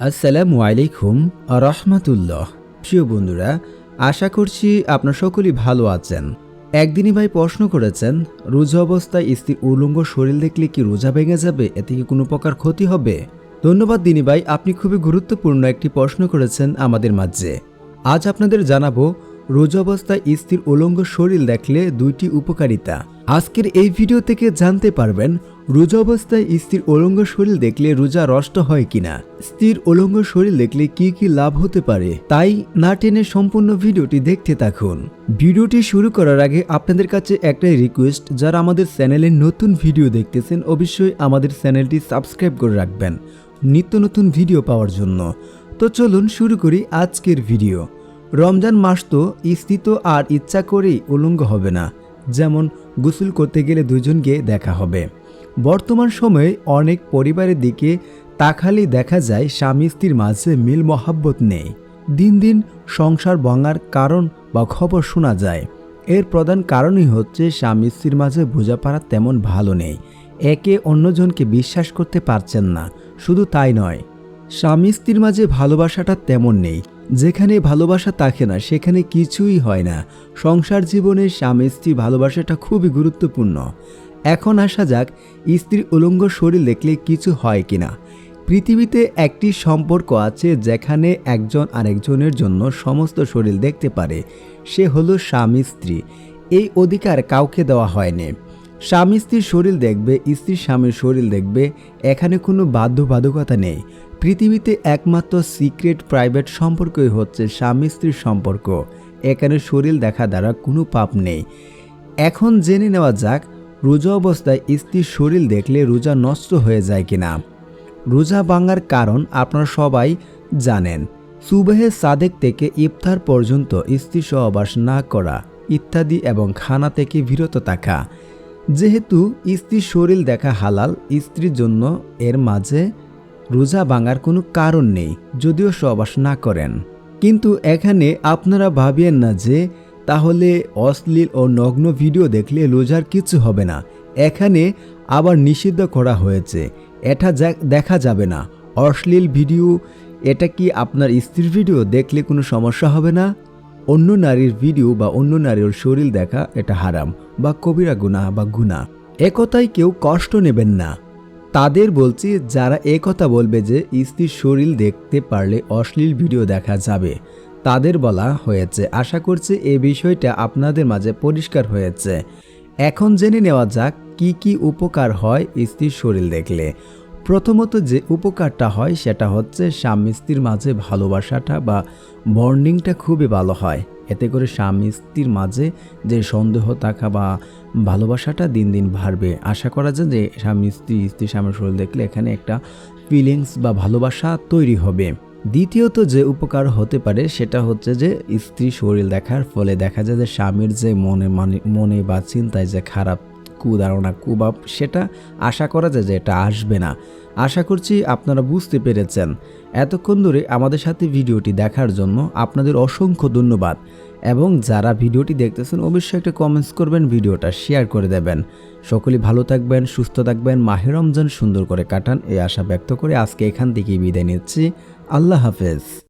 আসসালামু আলাইকুম রহমাতুল্লাহ। প্রিয় বন্ধুরা, আশা করছি আপনার সকলেই ভালো আছেন। একদিনই ভাই প্রশ্ন করেছেন, রোজা অবস্থায় স্ত্রীর উলঙ্গ শরীর দেখলে কি রোজা ভেঙে যাবে? এতে কি কোনো প্রকার ক্ষতি হবে? ধন্যবাদ দিনী ভাই, আপনি খুবই গুরুত্বপূর্ণ একটি প্রশ্ন করেছেন আমাদের মাঝে। আজ আপনাদের জানাব, রোজা অবস্থায় স্ত্রীর উলঙ্গ শরীর দেখলে দুইটি উপকারিতা। আজকের এই ভিডিও থেকে জানতে পারবেন রোজা অবস্থায় স্ত্রীর উলঙ্গ শরীর দেখলে রোজা রষ্ট হয় কিনা? স্ত্রীর উলঙ্গ শরীর দেখলে কি কি লাভ হতে পারে? তাই না টেনে সম্পূর্ণ ভিডিওটি দেখতে থাকুন। ভিডিওটি শুরু করার আগে আপনাদের কাছে একটাই রিকোয়েস্ট যারা আমাদের চ্যানেলে নতুন ভিডিও দেখতেছেন, অবশ্যই আমাদের চ্যানেলটি সাবস্ক্রাইব করে রাখবেন নিত্য নতুন ভিডিও পাওয়ার জন্য। তো চলুন শুরু করি আজকের ভিডিও। রমজান মাস তো স্ত্রী তো আর ইচ্ছা করেই উলঙ্গ হবে না, যেমন গোসল করতে গেলে দুজনকে দেখা হবে। বর্তমান সময়ে অনেক পরিবারের দিকে তাকালেই দেখা যায় স্বামী স্ত্রীর মাঝে মিল মহাব্বত নেই। দিন দিন সংসার ভাঙার কারণ বা খবর শোনা যায়। এর প্রধান কারণই হচ্ছে স্বামী স্ত্রীর মাঝে বোঝাপড়া তেমন ভালো নেই। একে অন্যজনকে বিশ্বাস করতে পারছেন না, শুধু তাই নয়। স্বামী স্ত্রীর মাঝে ভালোবাসাটা তেমন নেই। যেখানে ভালোবাসা থাকে না, সেখানে কিছুই হয় না। সংসার জীবনে স্বামী স্ত্রী ভালোবাসাটা খুবই গুরুত্বপূর্ণ। এখন আসা যাক, স্ত্রীর উলঙ্গ শরীর দেখলে কিছু হয় কিনা। পৃথিবীতে একটি সম্পর্ক আছে যেখানে একজন আরেকজনের জন্য সমস্ত শরীর দেখতে পারে। সে হলো স্বামী স্ত্রী। এই অধিকার কাউকে দেওয়া হয়নি। স্বামী স্ত্রীর শরীর দেখবে, স্ত্রীর স্বামীর শরীর দেখবে, এখানে কোনো বাধ্যবাধকতা নেই। পৃথিবীতে একমাত্র সিক্রেট প্রাইভেট সম্পর্কই হচ্ছে স্বামী স্ত্রীর সম্পর্ক। এখানে শরীর দেখা দ্বারা কোনো পাপ নেই। এখন জেনে নেওয়া যাক রোজা অবস্থায় স্ত্রীর শরীর দেখলে রোজা নষ্ট হয়ে যায় কিনা? রোজা ভাঙার কারণ আপনারা সবাই জানেন। সুবেহে সাদেক থেকে ইফতার পর্যন্ত স্ত্রী সহবাস না করা, ইত্যাদি এবং খানা থেকে বিরত থাকা। যেহেতু স্ত্রীর শরীর দেখা হালাল, স্ত্রীর জন্য এর মাঝে রোজা ভাঙার কোনো কারণ নেই, যদিও সহবাস না করেন। কিন্তু এখানে আপনারা ভাবিয়েন না যে তাহলে অশ্লীল ও নগ্ন ভিডিও দেখলে রোজার কিছু হবে না। এখানে আবার নিষিদ্ধ করা হয়েছে। এটা দেখা যাবে না। অশ্লীল ভিডিও, এটা কি আপনার স্ত্রীর ভিডিও? দেখলে কোনো সমস্যা হবে না? অন্য নারীর ভিডিও বা অন্য নারীর শরীর দেখা, এটা হারাম বা কবিরা গুনাহ বা গুনাহ। একথায় কেউ কষ্ট নেবেন না। তাদের বলছি, যারা একথা বলবে যে স্ত্রীর শরীর দেখতে পারলে অশ্লীল ভিডিও দেখা যাবে। তাদের বলা হয়েছে। আশা করছি এই বিষয়টা আপনাদের মাঝে পরিষ্কার হয়েছে। এখন জেনে নেওয়া যাক কি কি উপকার হয় স্ত্রীর শরীর দেখলে। প্রথমত যে উপকারটা হয় সেটা হচ্ছে স্বামী স্ত্রীর মাঝে ভালোবাসাটা বা বর্নিংটা খুবই ভালো হয়। এতে করে স্বামী স্ত্রীর মাঝে যে সন্দেহ থাকা বা ভালোবাসাটা দিন দিন বাড়বে। আশা করা যায় যে স্বামী স্ত্রী স্ত্রী স্বামীর শরীর দেখলে এখানে একটা ফিলিংস বা ভালোবাসা তৈরি হবে। দ্বিতীয়ত যে উপকার হতে পারে সেটা হচ্ছে যে স্ত্রী শরীর দেখার ফলে দেখা যায় যে স্বামীর যে মনে মানে মনে বা চিন্তায় যে খারাপ কুধারণা, কুবাব, সেটা আশা করা যায় যে এটা আসবে না। আশা করছি আপনারা বুঝতে পেরেছেন। এতক্ষণ ধরে আমাদের সাথে ভিডিওটি দেখার জন্য আপনাদের অসংখ্য ধন্যবাদ। এবং যারা ভিডিওটি দেখতেছেন, অবশ্যই একটা কমেন্টস করবেন, ভিডিওটা শেয়ার করে দেবেন। সকলেই ভালো থাকবেন, সুস্থ থাকবেন, মাহে রমজান সুন্দর করে কাটান, এই আশা ব্যক্ত করে আজকে এখান থেকেই বিদায় নিচ্ছি। আল্লাহ হাফেজ।